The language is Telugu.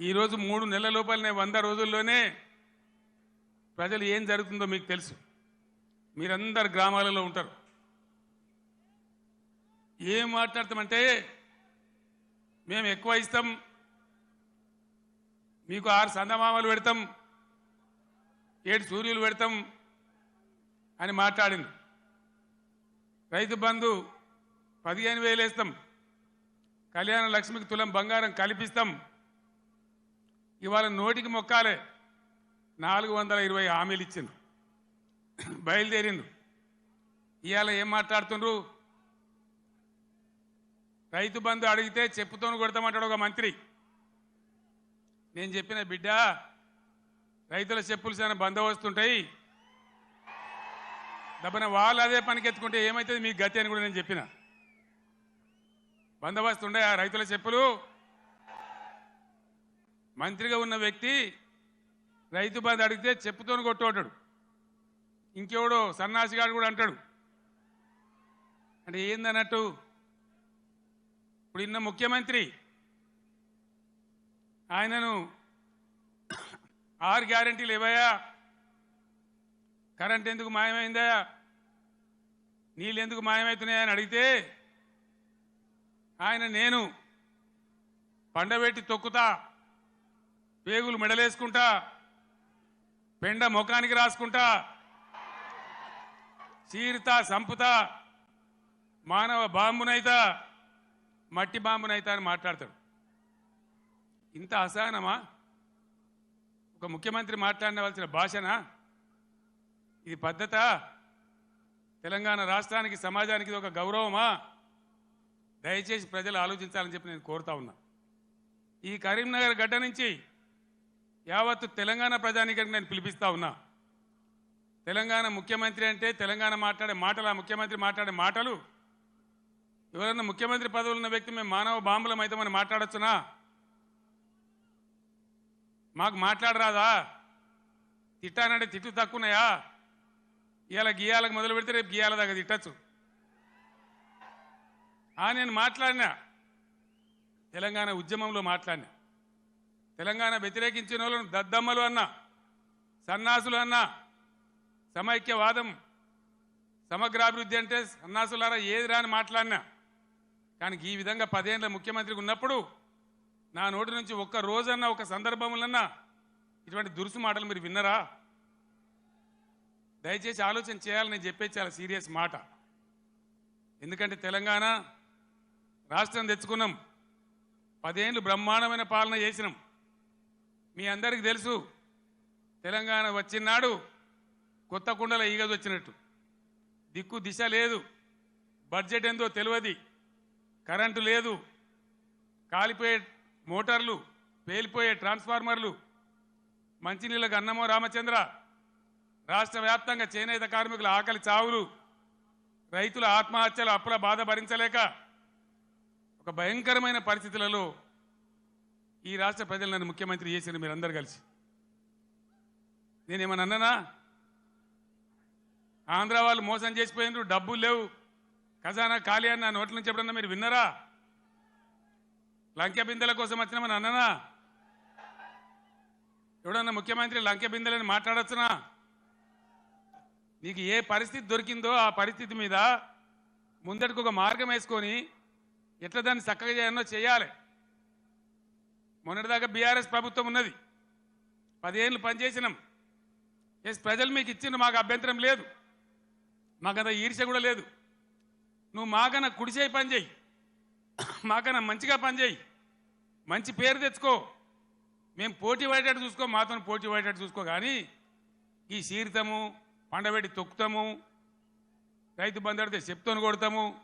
ఈరోజు మూడు నెలల లోపలనే వంద రోజుల్లోనే ప్రజలు ఏం జరుగుతుందో మీకు తెలుసు. మీరందరు గ్రామాలలో ఉంటారు. ఏం మాట్లాడతామంటే మేము ఎక్కువ ఇస్తాం మీకు ఆరు సందమామలు పెడతాం ఏడు సూర్యులు పెడతాం అని మాట్లాడింది. రైతు బంధు పదిహేను వేలు వేస్తాం కళ్యాణ లక్ష్మికి తులం బంగారం కల్పిస్తాం ఇవాళ నోటికి మొక్కాలే. నాలుగు వందల ఇరవై హామీలు ఇచ్చిండ్రు. బయలుదేరిండు ఇవాళ ఏం మాట్లాడుతుండ్రు? రైతు బంధు అడిగితే చెప్పుతోను కొడతామంటాడు ఒక మంత్రి. నేను చెప్పిన బిడ్డ రైతుల చెప్పులు చాలా బంధ వస్తుంటాయి దబ్బన వాళ్ళు అదే పనికెత్తుకుంటే ఏమవుతుంది మీ గతి అని కూడా నేను చెప్పిన. బందోబస్తు ఉండే ఆ రైతుల చెప్పులు. మంత్రిగా ఉన్న వ్యక్తి రైతు బంధు అడిగితే చెప్పుతోని కొట్టుకుంటాడు. ఇంకెవడో సన్నాసిగాడు కూడా అంటాడు. అంటే ఏందన్నట్టు? ఇప్పుడు ఇన్న ముఖ్యమంత్రి ఆయనను ఆరు గ్యారంటీలు ఇవ్వయా? కరెంట్ ఎందుకు మాయమైందా? నీళ్ళు ఎందుకు మాయమవుతున్నాయని అడిగితే ఆయన నేను పండబెట్టి తొక్కుతా. పేగులు మెడలేసుకుంటా పెండ ముఖానికి రాసుకుంటా చీరుతా సంపుతా మానవ బాంబునైతా మట్టి బాంబునైతా అని మాట్లాడతాడు. ఇంత అసహనమా? ఒక ముఖ్యమంత్రి మాట్లాడవలసిన భాషనా? ఇది పద్ధత? తెలంగాణ రాష్ట్రానికి సమాజానికి ఇది ఒక గౌరవమా? దయచేసి ప్రజలు ఆలోచించాలని చెప్పి నేను కోరుతా ఉన్నా. ఈ కరీంనగర్ గడ్డ నుంచి యావత్తు తెలంగాణ ప్రజానికానికి నేను పిలిపిస్తా ఉన్నా. తెలంగాణ ముఖ్యమంత్రి అంటే తెలంగాణ మాట్లాడే మాటలు ఆ ముఖ్యమంత్రి మాట్లాడే మాటలు ఎవరన్నా ముఖ్యమంత్రి పదవులు ఉన్న వ్యక్తి మేము మానవ బాంబులం అయితే మాట్లాడచ్చునా? మాట్లాడొచ్చునా మాకు మాట్లాడరాదా? తిట్టానంటే తిట్టు తక్కువనాయా ఇవాళ గీయాలకు మొదలు పెడితే రేపు గీయాల దాకా తిట్టచ్చు. ఆ నేను మాట్లాడినా. తెలంగాణ ఉద్యమంలో మాట్లాడినా. తెలంగాణ వ్యతిరేకించిన వాళ్ళను దద్దమ్మలు అన్నా సన్నాసులు అన్నా సమైక్యవాదం సమగ్రాభివృద్ధి అంటే సన్నాసులారా ఏది రాని మాట్లాడినా. కానీ ఈ విధంగా పదేళ్ళ ముఖ్యమంత్రికి ఉన్నప్పుడు నా నోటి నుంచి ఒక్క రోజన్నా ఒక సందర్భంలోన్నా ఇటువంటి దురుసు మాటలు మీరు విన్నరా? దయచేసి ఆలోచన చేయాలని నేను చెప్పేది చాలా సీరియస్ మాట. ఎందుకంటే తెలంగాణ రాష్ట్రం తెచ్చుకున్నాం పదేళ్ళు బ్రహ్మాండమైన పాలన చేసినాం. మీ అందరికీ తెలుసు తెలంగాణ వచ్చినాడు కొత్త కుండల ఈగది వచ్చినట్టు. దిక్కు దిశ లేదు బడ్జెట్ ఎంతో తెలియదు కరెంటు లేదు కాలిపోయే మోటార్లు పేలిపోయే ట్రాన్స్ఫార్మర్లు మంచినీళ్ళకు అన్నమో రామచంద్ర రాష్ట్ర వ్యాప్తంగా చేనేత కార్మికుల ఆకలి చావులు రైతుల ఆత్మహత్యలు అప్పుల బాధ భరించలేక ఒక భయంకరమైన పరిస్థితులలో ఈ రాష్ట్ర ప్రజలు నన్ను ముఖ్యమంత్రి చేశారు మీరందరూ కలిసి. నేనేమన్నా అన్నానా? ఆంధ్ర వాళ్ళు మోసం చేసిపోయినారు డబ్బులు లేవు. ఖజానా ఖాళీ అని నా నోట్ల నుంచి ఎప్పుడన్నా మీరు విన్నరా? లంకె బిందెల కోసం వచ్చినామని అన్ననా? ఎవడన్నా ముఖ్యమంత్రి లంకె బిందెలని మాట్లాడచ్చునా? నీకు ఏ పరిస్థితి దొరికిందో ఆ పరిస్థితి మీద ముందటికి ఒక మార్గం వేసుకొని ఎట్లా దాన్ని చక్కగా చేయాలో చేయాలి. మొన్నటిదాకా బీఆర్ఎస్ ప్రభుత్వం ఉన్నది. పదిహేనులు పనిచేసినాం. ఎస్ ప్రజలు మీకు ఇచ్చిన మాకు అభ్యంతరం లేదు. మాకంత ఈర్ష్య కూడా లేదు. నువ్వు మాకన్నా కుడిచేయి పనిచేయి మాకన్నా మంచిగా పనిచేయి మంచి పేరు తెచ్చుకో. మేము పోటీ పడేటట్టు చూసుకో మాతో పోటీ పడేటట్టు చూసుకో. కానీ ఈ సీరితము పండబెట్టి తొక్కుతాము రైతు బంధు అడితే చెప్తోని కొడతాము.